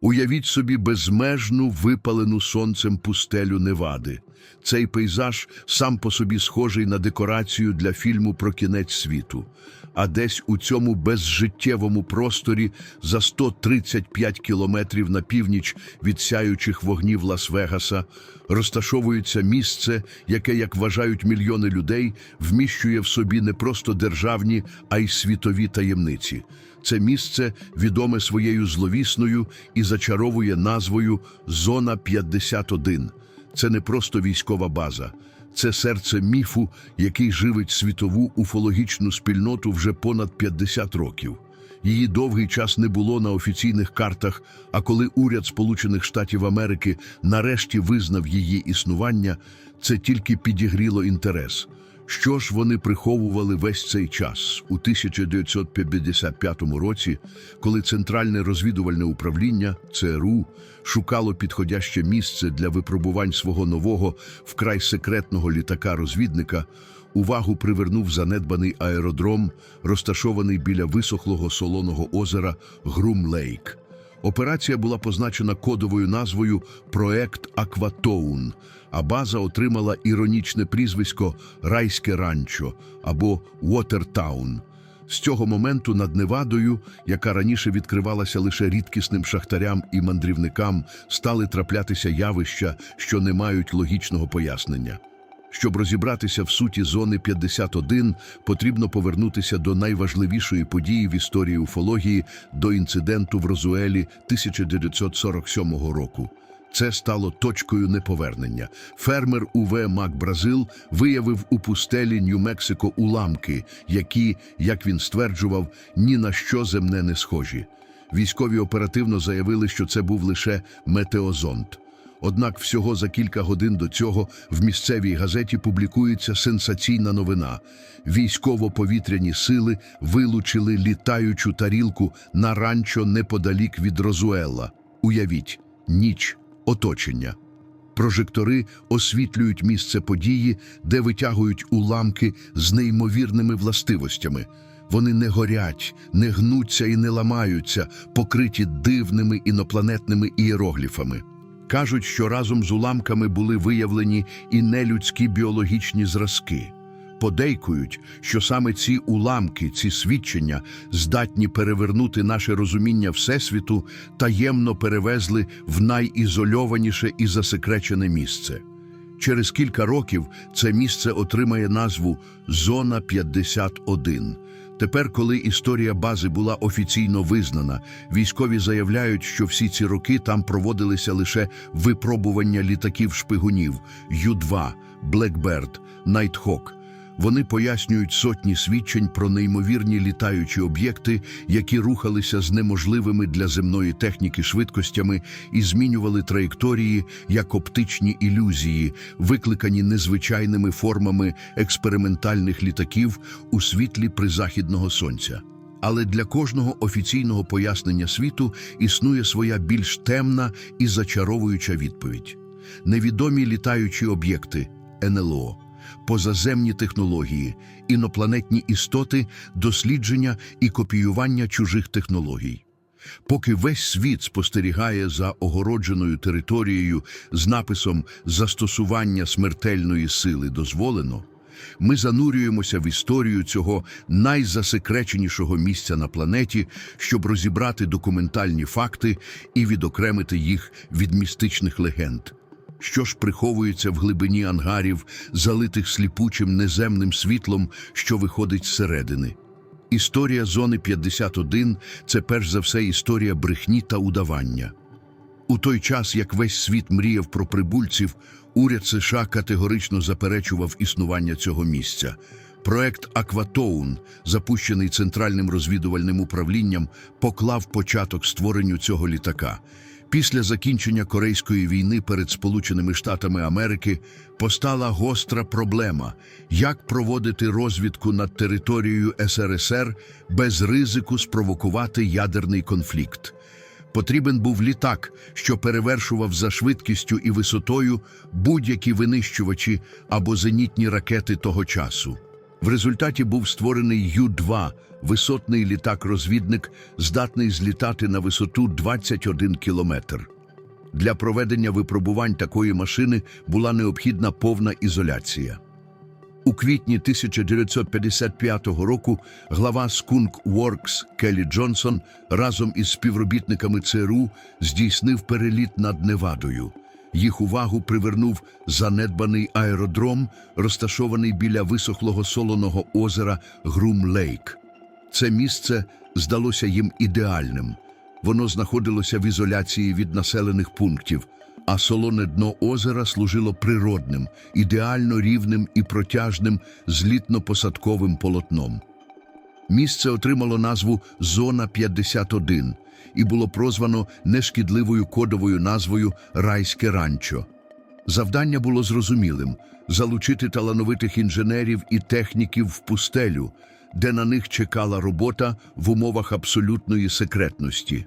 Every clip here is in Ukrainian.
Уявіть собі безмежну випалену сонцем пустелю Невади. Цей пейзаж сам по собі схожий на декорацію для фільму про кінець світу. А десь у цьому безжиттєвому просторі за 135 кілометрів на північ від сяючих вогнів Лас-Вегаса розташовується місце, яке, як вважають мільйони людей, вміщує в собі не просто державні, а й світові таємниці. Це місце відоме своєю зловісною і зачаровує назвою Зона 51. Це не просто військова база, це серце міфу, який живить світову уфологічну спільноту вже понад 50 років. Її довгий час не було на офіційних картах, а коли уряд Сполучених Штатів Америки нарешті визнав її існування, це тільки підігріло інтерес. Що ж вони приховували весь цей час у 1955 році, коли Центральне розвідувальне управління ЦРУ шукало підходяще місце для випробувань свого нового вкрай секретного літака-розвідника, увагу привернув занедбаний аеродром, розташований біля висохлого солоного озера Грум-Лейк. Операція була позначена кодовою назвою Проект Акватоун, а база отримала іронічне прізвисько Райське ранчо або Уотертаун. З цього моменту над Невадою, яка раніше відкривалася лише рідкісним шахтарям і мандрівникам, стали траплятися явища, що не мають логічного пояснення. Щоб розібратися в суті зони 51, потрібно повернутися до найважливішої події в історії уфології, до інциденту в Розуелі 1947 року. Це стало точкою неповернення. Фермер УВ Мак Бразил виявив у пустелі Нью-Мексико уламки, які, як він стверджував, ні на що земне не схожі. Військові оперативно заявили, що це був лише метеозонд. Однак всього за кілька годин до цього в місцевій газеті публікується сенсаційна новина. Військово-повітряні сили вилучили літаючу тарілку на ранчо неподалік від Розуелла. Уявіть, ніч, оточення. Прожектори освітлюють місце події, де витягують уламки з неймовірними властивостями. Вони не горять, не гнуться і не ламаються, покриті дивними інопланетними ієрогліфами. Кажуть, що разом з уламками були виявлені і нелюдські біологічні зразки. Подейкують, що саме ці уламки, ці свідчення здатні перевернути наше розуміння Всесвіту, таємно перевезли в найізольованіше і засекречене місце. Через кілька років це місце отримає назву Зона 51. Тепер, коли історія бази була офіційно визнана, військові заявляють, що всі ці роки там проводилися лише випробування літаків-шпигунів Ю-2, Блекберд, Найтхок. Вони пояснюють сотні свідчень про неймовірні літаючі об'єкти, які рухалися з неможливими для земної техніки швидкостями і змінювали траєкторії як оптичні ілюзії, викликані незвичайними формами експериментальних літаків у світлі призахідного сонця. Але для кожного офіційного пояснення світу існує своя більш темна і зачаровуюча відповідь. Невідомі літаючі об'єкти НЛО позаземні технології, інопланетні істоти, дослідження і копіювання чужих технологій. Поки весь світ спостерігає за огородженою територією з написом «Застосування смертельної сили дозволено», ми занурюємося в історію цього найзасекреченішого місця на планеті, щоб розібрати документальні факти і відокремити їх від містичних легенд. Що ж приховується в глибині ангарів, залитих сліпучим неземним світлом, що виходить зсередини? Історія зони 51 – це перш за все історія брехні та удавання. У той час, як весь світ мріяв про прибульців, уряд США категорично заперечував існування цього місця. Проект Акватоун, запущений Центральним розвідувальним управлінням, поклав початок створенню цього літака. Після закінчення Корейської війни перед Сполученими Штатами Америки постала гостра проблема, як проводити розвідку над територією СРСР без ризику спровокувати ядерний конфлікт. Потрібен був літак, що перевершував за швидкістю і висотою будь-які винищувачі або зенітні ракети того часу. В результаті був створений Ю-2 – висотний літак-розвідник, здатний злітати на висоту 21 кілометр. Для проведення випробувань такої машини була необхідна повна ізоляція. У квітні 1955 року глава Skunk Works Келлі Джонсон разом із співробітниками ЦРУ здійснив переліт над Невадою. Їх увагу привернув занедбаний аеродром, розташований біля висохлого солоного озера Грум-Лейк. Це місце здалося їм ідеальним. Воно знаходилося в ізоляції від населених пунктів, а солоне дно озера служило природним, ідеально рівним і протяжним злітно-посадковим полотном. Місце отримало назву Зона 51 і було прозвано нешкідливою кодовою назвою Райське ранчо. Завдання було зрозумілим залучити талановитих інженерів і техніків в пустелю, де на них чекала робота в умовах абсолютної секретності.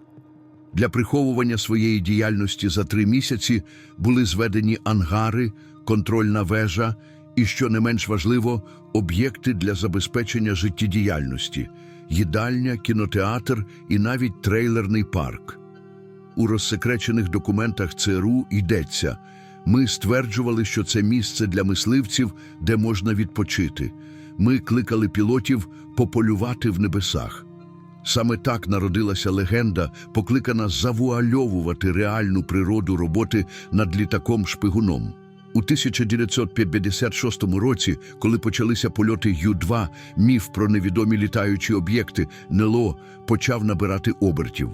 Для приховування своєї діяльності за три місяці були зведені ангари, контрольна вежа і, що не менш важливо, об'єкти для забезпечення життєдіяльності – їдальня, кінотеатр і навіть трейлерний парк. У розсекречених документах ЦРУ йдеться ми стверджували, що це місце для мисливців, де можна відпочити. Ми кликали пілотів пополювати в небесах. Саме так народилася легенда, покликана завуальовувати реальну природу роботи над літаком-шпигуном. У 1956 році, коли почалися польоти Ю-2, міф про невідомі літаючі об'єкти НЛО почав набирати обертів.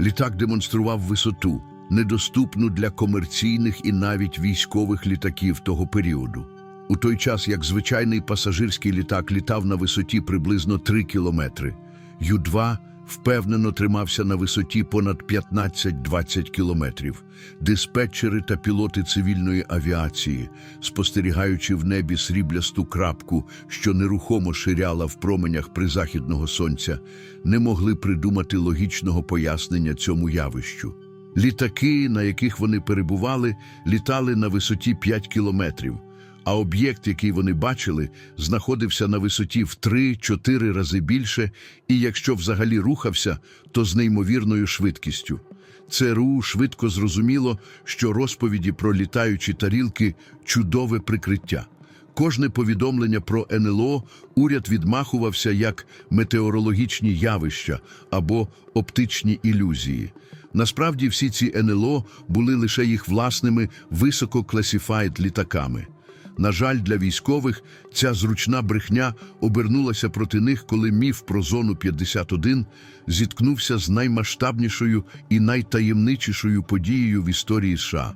Літак демонстрував висоту, недоступну для комерційних і навіть військових літаків того періоду. У той час, як звичайний пасажирський літак літав на висоті приблизно 3 кілометри, Ю-2 впевнено тримався на висоті понад 15-20 кілометрів. Диспетчери та пілоти цивільної авіації, спостерігаючи в небі сріблясту крапку, що нерухомо ширяла в променях призахідного сонця, не могли придумати логічного пояснення цьому явищу. Літаки, на яких вони перебували, літали на висоті 5 кілометрів, а об'єкт, який вони бачили, знаходився на висоті в 3-4 рази більше, і якщо взагалі рухався, то з неймовірною швидкістю. ЦРУ швидко зрозуміло, що розповіді про літаючі тарілки чудове прикриття. Кожне повідомлення про НЛО уряд відмахувався як метеорологічні явища або оптичні ілюзії. Насправді всі ці НЛО були лише їх власними висококласифайд літаками. На жаль, для військових ця зручна брехня обернулася проти них, коли міф про зону 51 зіткнувся з наймасштабнішою і найтаємничішою подією в історії США.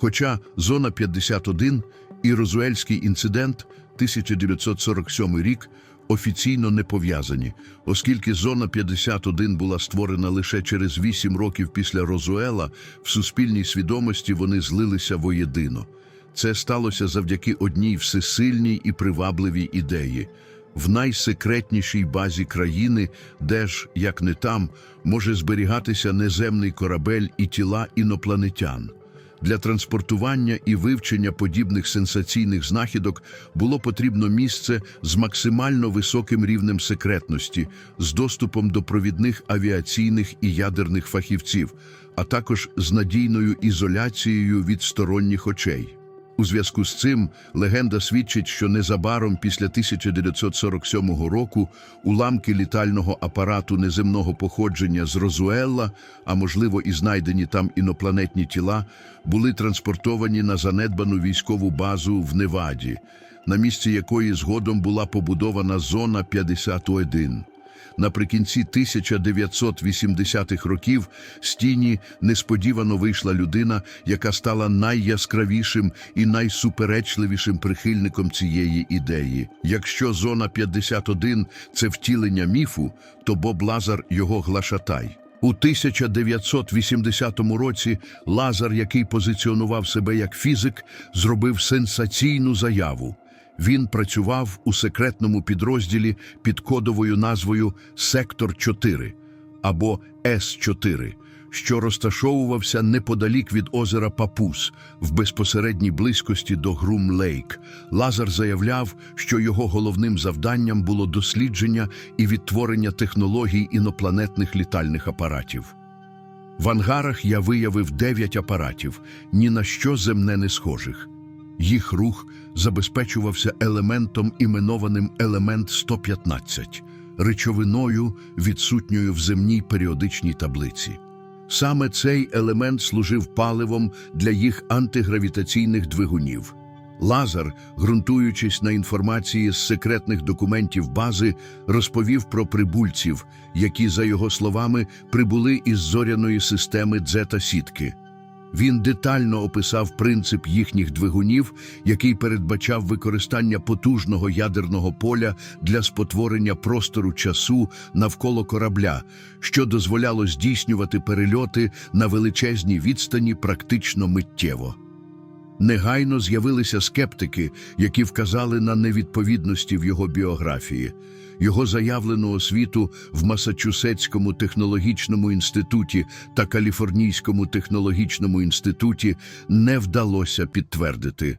Хоча зона 51 і Розуельський інцидент 1947 рік офіційно не пов'язані, оскільки зона 51 була створена лише через 8 років після Розуела, в суспільній свідомості вони злилися воєдино. Це сталося завдяки одній всесильній і привабливій ідеї. В найсекретнішій базі країни, де ж, як не там, може зберігатися неземний корабель і тіла інопланетян. Для транспортування і вивчення подібних сенсаційних знахідок було потрібно місце з максимально високим рівнем секретності, з доступом до провідних авіаційних і ядерних фахівців, а також з надійною ізоляцією від сторонніх очей. У зв'язку з цим легенда свідчить, що незабаром після 1947 року уламки літального апарату неземного походження з Розуелла, а можливо і знайдені там інопланетні тіла, були транспортовані на занедбану військову базу в Неваді, на місці якої згодом була побудована зона 51. Наприкінці 1980-х років з тіні несподівано вийшла людина, яка стала найяскравішим і найсуперечливішим прихильником цієї ідеї. Якщо зона 51 – це втілення міфу, то Боб Лазар його глашатай. У 1980 році Лазар, який позиціонував себе як фізик, зробив сенсаційну заяву. Він працював у секретному підрозділі під кодовою назвою Сектор 4 або С4, що розташовувався неподалік від озера Папус в безпосередній близькості до Грум Лейк. Лазар заявляв, що його головним завданням було дослідження і відтворення технологій інопланетних літальних апаратів. В ангарах я виявив дев'ять апаратів, ні на що земне не схожих. Їх рух забезпечувався елементом, іменованим елемент 115, речовиною, відсутньою в земній періодичній таблиці. Саме цей елемент служив паливом для їх антигравітаційних двигунів. Лазар, ґрунтуючись на інформації з секретних документів бази, розповів про прибульців, які, за його словами, прибули із зоряної системи Дзета-сітки. Він детально описав принцип їхніх двигунів, який передбачав використання потужного ядерного поля для спотворення простору часу навколо корабля, що дозволяло здійснювати перельоти на величезній відстані практично миттєво. Негайно з'явилися скептики, які вказали на невідповідності в його біографії. Його заявлену освіту в Масачусетському технологічному інституті та Каліфорнійському технологічному інституті не вдалося підтвердити.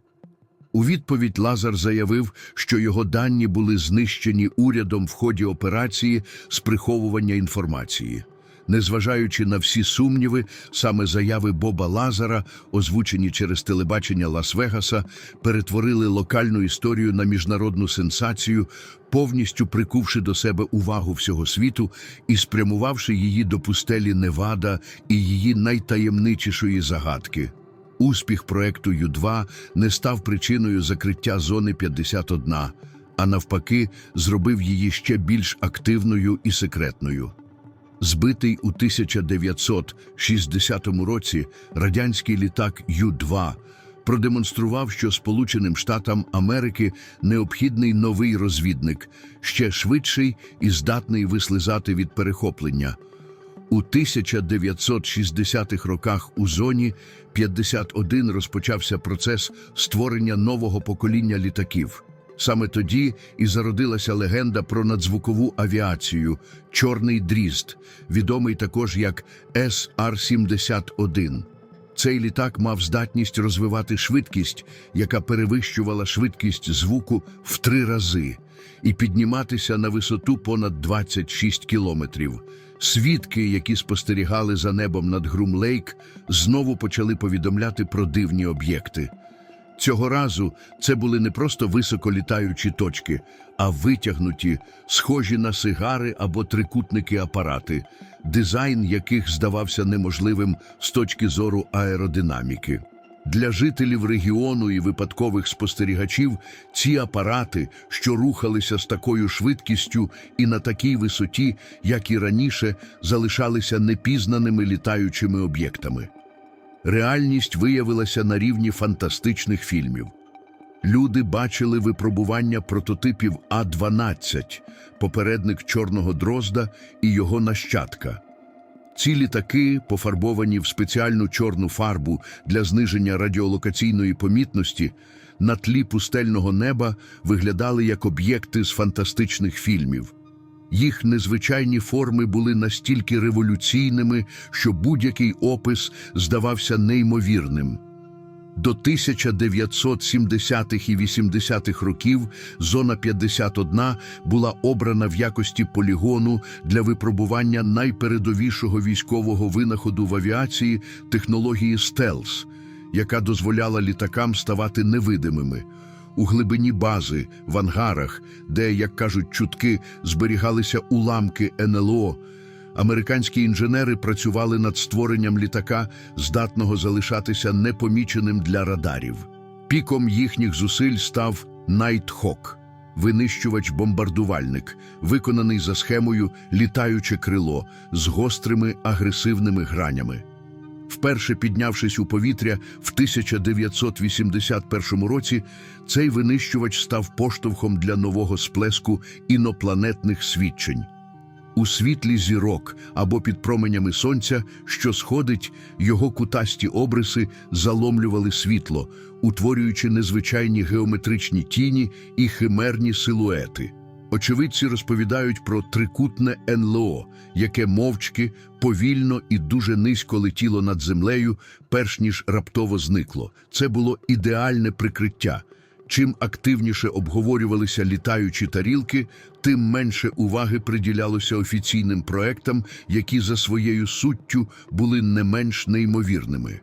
У відповідь Лазар заявив, що його дані були знищені урядом в ході операції з приховування інформації. Незважаючи на всі сумніви, саме заяви Боба Лазара, озвучені через телебачення Лас-Вегаса, перетворили локальну історію на міжнародну сенсацію, повністю прикувши до себе увагу всього світу і спрямувавши її до пустелі Невада і її найтаємничішої загадки. Успіх проекту Ю-2 не став причиною закриття зони 51, а навпаки, зробив її ще більш активною і секретною. Збитий у 1960 році радянський літак Ю-2 продемонстрував, що Сполученим Штатам Америки необхідний новий розвідник, ще швидший і здатний вислизати від перехоплення. У 1960-х роках у зоні 51 розпочався процес створення нового покоління літаків. Саме тоді і зародилася легенда про надзвукову авіацію Чорний дрізд, відомий також як СР-71. Цей літак мав здатність розвивати швидкість, яка перевищувала швидкість звуку в три рази, і підніматися на висоту понад 26 кілометрів. Свідки, які спостерігали за небом над Грум-Лейк, знову почали повідомляти про дивні об'єкти. Цього разу це були не просто високолітаючі точки, а витягнуті, схожі на сигари або трикутники апарати, дизайн яких здавався неможливим з точки зору аеродинаміки. Для жителів регіону і випадкових спостерігачів ці апарати, що рухалися з такою швидкістю і на такій висоті, як і раніше, залишалися непізнаними літаючими об'єктами. Реальність виявилася на рівні фантастичних фільмів. Люди бачили випробування прототипів А-12, попередник Чорного Дрозда і його нащадка. Ці літаки, пофарбовані в спеціальну чорну фарбу для зниження радіолокаційної помітності, на тлі пустельного неба виглядали як об'єкти з фантастичних фільмів. Їх незвичайні форми були настільки революційними, що будь-який опис здавався неймовірним. До 1970-х і 80-х років зона 51 була обрана в якості полігону для випробування найпередовішого військового винаходу в авіації технології стелс, яка дозволяла літакам ставати невидимими. У глибині бази, в ангарах, де, як кажуть чутки, зберігалися уламки НЛО, американські інженери працювали над створенням літака, здатного залишатися непоміченим для радарів. Піком їхніх зусиль став Найтхок, винищувач-бомбардувальник, виконаний за схемою літаюче крило з гострими агресивними гранями. Вперше піднявшись у повітря в 1981 році, цей винищувач став поштовхом для нового сплеску інопланетних свідчень. У світлі зірок або під променями сонця, що сходить, його кутасті обриси заломлювали світло, утворюючи незвичайні геометричні тіні і химерні силуети. Очевидці розповідають про трикутне НЛО, яке мовчки, повільно і дуже низько летіло над землею, перш ніж раптово зникло. Це було ідеальне прикриття. Чим активніше обговорювалися літаючі тарілки, тим менше уваги приділялося офіційним проектам, які за своєю суттю були не менш неймовірними.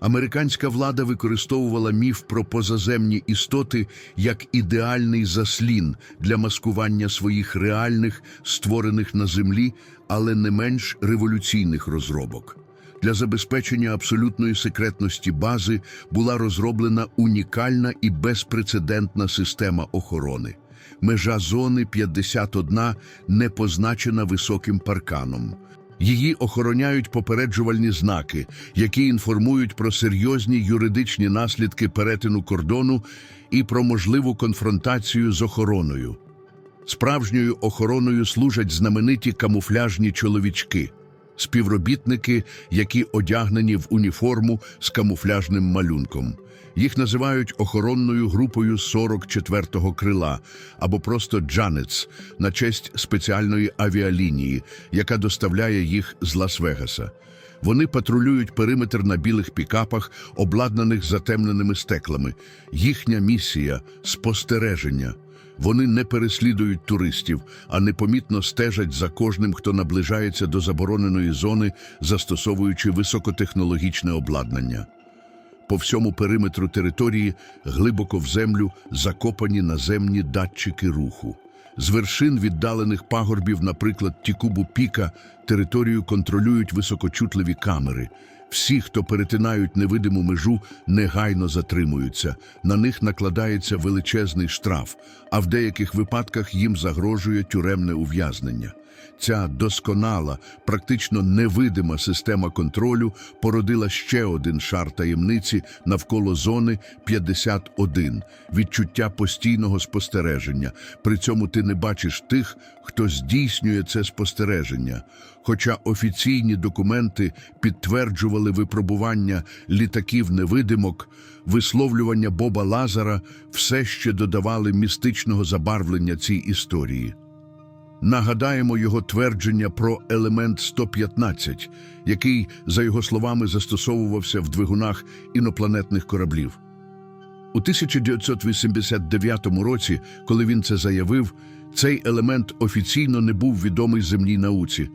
Американська влада використовувала міф про позаземні істоти як ідеальний заслін для маскування своїх реальних, створених на землі, але не менш революційних розробок. Для забезпечення абсолютної секретності бази була розроблена унікальна і безпрецедентна система охорони. Межа зони 51 не позначена високим парканом. Її охороняють попереджувальні знаки, які інформують про серйозні юридичні наслідки перетину кордону і про можливу конфронтацію з охороною. Справжньою охороною служать знамениті камуфляжні чоловічки, співробітники, які одягнені в уніформу з камуфляжним малюнком. Їх називають охоронною групою 44-го крила або просто Джанец на честь спеціальної авіалінії, яка доставляє їх з Лас-Вегаса. Вони патрулюють периметр на білих пікапах, обладнаних затемненими стеклами. Їхня місія спостереження. Вони не переслідують туристів, а непомітно стежать за кожним, хто наближається до забороненої зони, застосовуючи високотехнологічне обладнання. По всьому периметру території глибоко в землю закопані наземні датчики руху. З вершин віддалених пагорбів, наприклад, Тікубу Піка, територію контролюють високочутливі камери. Всі, хто перетинають невидиму межу, негайно затримуються. На них накладається величезний штраф, а в деяких випадках їм загрожує тюремне ув'язнення. Ця досконала, практично невидима система контролю породила ще один шар таємниці навколо зони 51 – відчуття постійного спостереження. При цьому ти не бачиш тих, хто здійснює це спостереження. Хоча офіційні документи підтверджували випробування літаків-невидимок, висловлювання Боба Лазара все ще додавали містичного забарвлення цій історії. Нагадаємо його твердження про елемент 115, який, за його словами, застосовувався в двигунах інопланетних кораблів. У 1989 році, коли він це заявив, цей елемент офіційно не був відомий земній науці.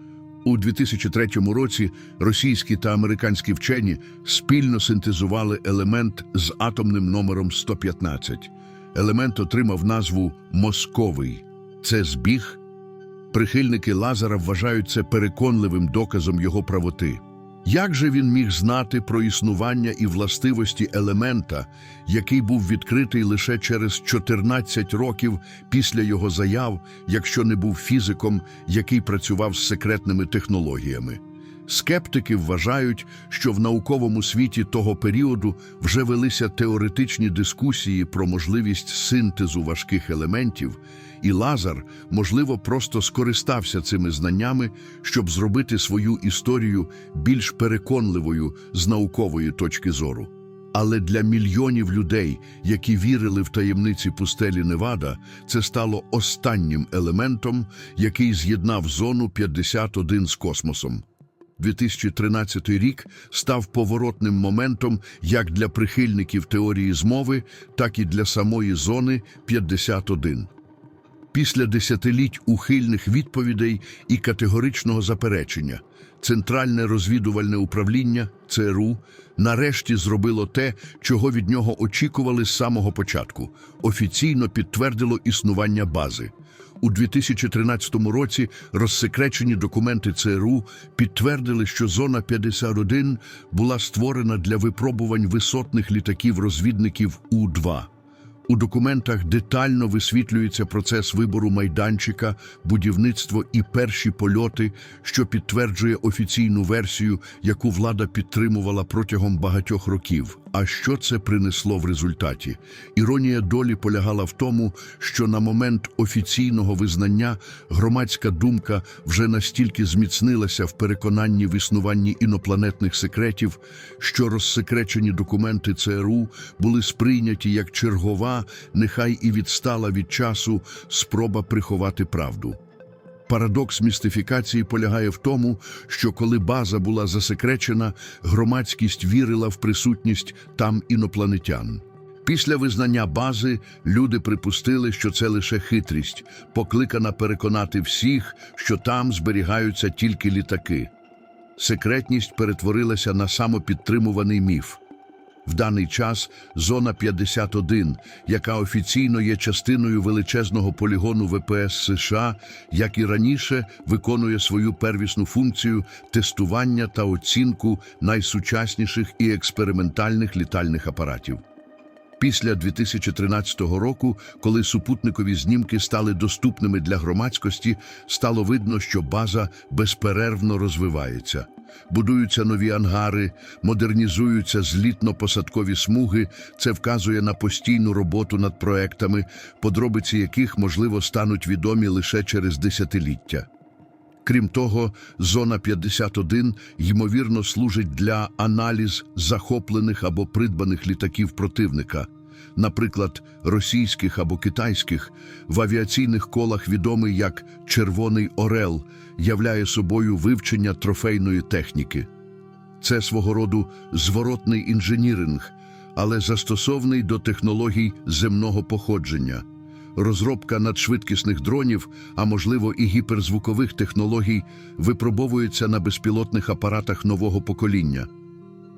У 2003 році російські та американські вчені спільно синтезували елемент з атомним номером 115. Елемент отримав назву «московий». Це збіг Прихильники Лазара вважають це переконливим доказом його правоти. Як же він міг знати про існування і властивості елемента, який був відкритий лише через 14 років після його заяв, якщо не був фізиком, який працював з секретними технологіями? Скептики вважають, що в науковому світі того періоду вже велися теоретичні дискусії про можливість синтезу важких елементів, і Лазар, можливо, просто скористався цими знаннями, щоб зробити свою історію більш переконливою з наукової точки зору. Але для мільйонів людей, які вірили в таємниці пустелі Невада, це стало останнім елементом, який з'єднав зону 51 з космосом. 2013 рік став поворотним моментом як для прихильників теорії змови, так і для самої зони 51. Після десятиліть ухильних відповідей і категоричного заперечення Центральне розвідувальне управління ЦРУ нарешті зробило те, чого від нього очікували з самого початку офіційно підтвердило існування бази. У 2013 році розсекречені документи ЦРУ підтвердили, що зона 51 була створена для випробувань висотних літаків-розвідників У-2. У документах детально висвітлюється процес вибору майданчика, будівництво і перші польоти, що підтверджує офіційну версію, яку влада підтримувала протягом багатьох років. А що це принесло в результаті? Іронія долі полягала в тому, що на момент офіційного визнання громадська думка вже настільки зміцнилася в переконанні в існуванні інопланетних секретів, що розсекречені документи ЦРУ були сприйняті як чергова, нехай і відстала від часу спроба приховати правду. Парадокс містифікації полягає в тому, що коли база була засекречена, громадськість вірила в присутність там інопланетян. Після визнання бази люди припустили, що це лише хитрість, покликана переконати всіх, що там зберігаються тільки літаки. Секретність перетворилася на самопідтримуваний міф. В даний час зона 51, яка офіційно є частиною величезного полігону ВПС США, як і раніше, виконує свою первісну функцію тестування та оцінку найсучасніших і експериментальних літальних апаратів. Після 2013 року, коли супутникові знімки стали доступними для громадськості, стало видно, що база безперервно розвивається. Будуються нові ангари, модернізуються злітно-посадкові смуги. Це вказує на постійну роботу над проектами, подробиці яких, можливо, стануть відомі лише через десятиліття. Крім того, зона 51 ймовірно служить для аналіз захоплених або придбаних літаків противника, наприклад, російських або китайських, в авіаційних колах відомий як Червоний Орел, являє собою вивчення трофейної техніки. Це свого роду зворотний інженіринг, але застосований до технологій земного походження. Розробка надшвидкісних дронів, а можливо і гіперзвукових технологій, випробовується на безпілотних апаратах нового покоління.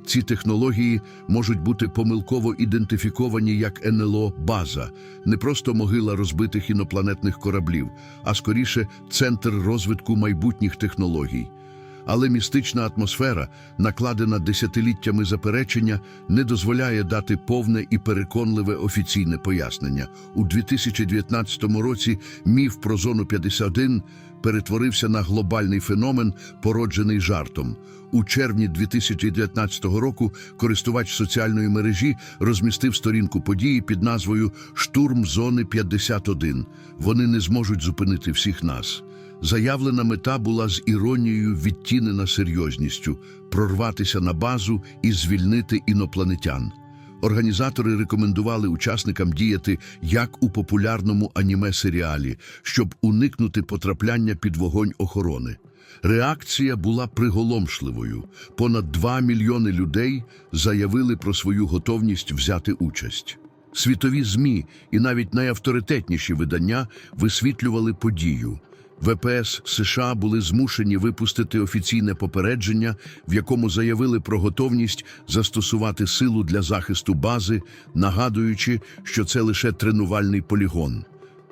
Ці технології можуть бути помилково ідентифіковані як НЛО база, не просто могила розбитих інопланетних кораблів, а скоріше центр розвитку майбутніх технологій. Але містична атмосфера, накладена десятиліттями заперечення, не дозволяє дати повне і переконливе офіційне пояснення. У 2019 році міф про зону 51 перетворився на глобальний феномен, породжений жартом. У червні 2019 року користувач соціальної мережі розмістив сторінку події під назвою Штурм зони 51. Вони не зможуть зупинити всіх нас. Заявлена мета була з іронією відтінена серйозністю прорватися на базу і звільнити інопланетян. Організатори рекомендували учасникам діяти як у популярному аніме-серіалі, щоб уникнути потрапляння під вогонь охорони. Реакція була приголомшливою. Понад 2 мільйони людей заявили про свою готовність взяти участь. Світові ЗМІ і навіть найавторитетніші видання висвітлювали подію. ВПС США були змушені випустити офіційне попередження, в якому заявили про готовність застосувати силу для захисту бази, нагадуючи, що це лише тренувальний полігон.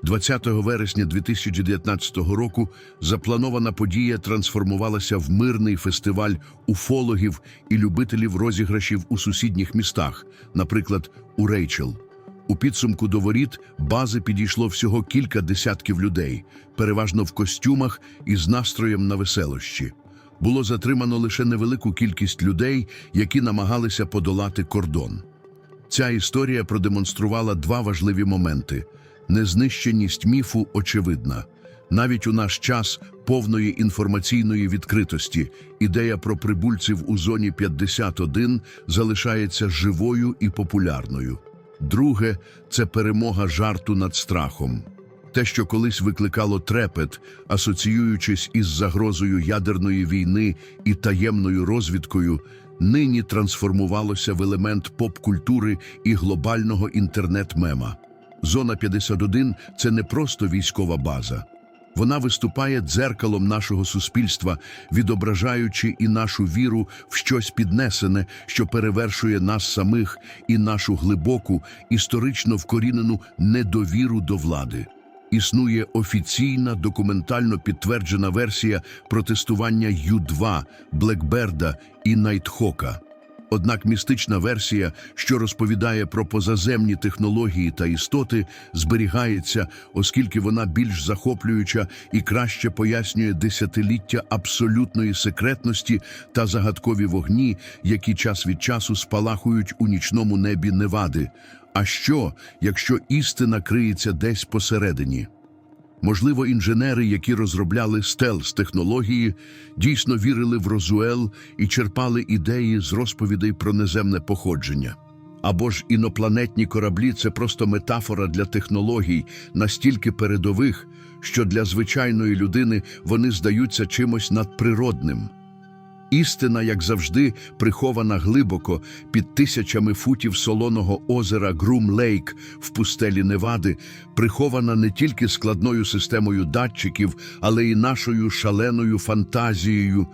20 вересня 2019 року запланована подія трансформувалася в мирний фестиваль уфологів і любителів розіграшів у сусідніх містах, наприклад, у Рейчел. У підсумку до воріт бази підійшло всього кілька десятків людей, переважно в костюмах і з настроєм на веселощі. Було затримано лише невелику кількість людей, які намагалися подолати кордон. Ця історія продемонструвала два важливі моменти. Незнищеність міфу очевидна. Навіть у наш час повної інформаційної відкритості ідея про прибульців у зоні 51 залишається живою і популярною. Друге це перемога жарту над страхом. Те, що колись викликало трепет, асоціюючись із загрозою ядерної війни і таємною розвідкою, нині трансформувалося в елемент поп-культури і глобального інтернет-мема. Зона 51 – це не просто військова база. Вона виступає дзеркалом нашого суспільства, відображаючи і нашу віру в щось піднесене, що перевершує нас самих, і нашу глибоку, історично вкорінену недовіру до влади. Існує офіційна документально підтверджена версія протестування Ю-2, Блекберда і Найтхока. Однак містична версія, що розповідає про позаземні технології та істоти, зберігається, оскільки вона більш захоплююча і краще пояснює десятиліття абсолютної секретності та загадкові вогні, які час від часу спалахують у нічному небі Невади. А що, якщо істина криється десь посередині? Можливо, інженери, які розробляли стелс-технології, дійсно вірили в Розуел і черпали ідеї з розповідей про неземне походження. Або ж інопланетні кораблі це просто метафора для технологій, настільки передових, що для звичайної людини вони здаються чимось надприродним. Істина, як завжди, прихована глибоко під тисячами футів солоного озера Грум-Лейк в пустелі Невади, прихована не тільки складною системою датчиків, але й нашою шаленою фантазією,